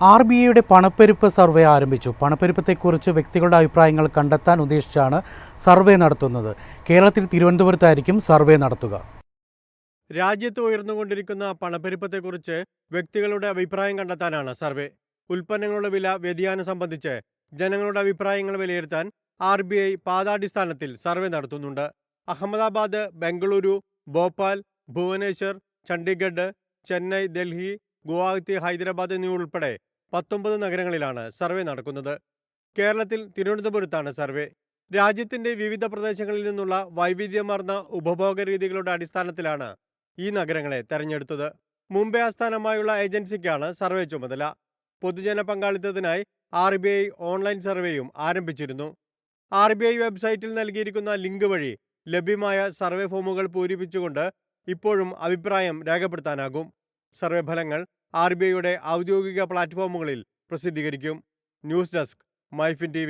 R B ഐയുടെ പണപ്പെരുപ്പ് survey ആരംഭിച്ചു. പണപ്പെരുപ്പത്തെക്കുറിച്ച് വ്യക്തികളുടെ അഭിപ്രായങ്ങൾ കണ്ടെത്താൻ ഉദ്ദേശിച്ചാണ് സർവേ നടത്തുന്നത്. കേരളത്തിൽ തിരുവനന്തപുരത്തായിരിക്കും സർവേ നടത്തുക. രാജ്യത്ത് ഉയർന്നുകൊണ്ടിരിക്കുന്ന പണപ്പെരുപ്പത്തെക്കുറിച്ച് വ്യക്തികളുടെ അഭിപ്രായം കണ്ടെത്താനാണ് സർവേ. ഉൽപ്പന്നങ്ങളുടെ വില വ്യതിയാനം സംബന്ധിച്ച് ജനങ്ങളുടെ അഭിപ്രായങ്ങൾ വിലയിരുത്താൻ ആർ ബി ഐ പാതാടിസ്ഥാനത്തിൽ സർവേ നടത്തുന്നുണ്ട്. അഹമ്മദാബാദ് ബംഗളൂരു ഭോപ്പാൽ ഭുവനേശ്വർ ചണ്ഡീഗഡ് ചെന്നൈ ഡൽഹി ഗുവാഹത്തി ഹൈദരാബാദ് എന്നിവയുൾപ്പെടെ പത്തൊമ്പത് നഗരങ്ങളിലാണ് സർവേ നടക്കുന്നത്. കേരളത്തിൽ തിരുവനന്തപുരത്താണ് സർവേ. രാജ്യത്തിന്റെ വിവിധ പ്രദേശങ്ങളിൽ നിന്നുള്ള വൈവിധ്യമാർന്ന ഉപഭോഗ രീതികളുടെ അടിസ്ഥാനത്തിലാണ് ഈ നഗരങ്ങളെ തെരഞ്ഞെടുത്തത്. മുംബൈ ആസ്ഥാനമായുള്ള ഏജൻസിക്കാണ് സർവേ ചുമതല. പൊതുജന പങ്കാളിത്തത്തിനായി ആർ ബി ഐ ഓൺലൈൻ സർവേയും ആരംഭിച്ചിരുന്നു. ആർ ബി ഐ വെബ്സൈറ്റിൽ നൽകിയിരിക്കുന്ന ലിങ്ക് വഴി ലഭ്യമായ സർവേ ഫോമുകൾ പൂരിപ്പിച്ചുകൊണ്ട് ഇപ്പോഴും അഭിപ്രായം രേഖപ്പെടുത്താനാകും. സർവേ ഫലങ്ങൾ ആർ ബി ഐയുടെ ഔദ്യോഗിക പ്ലാറ്റ്ഫോമുകളിൽ പ്രസിദ്ധീകരിക്കും. News desk MyFin T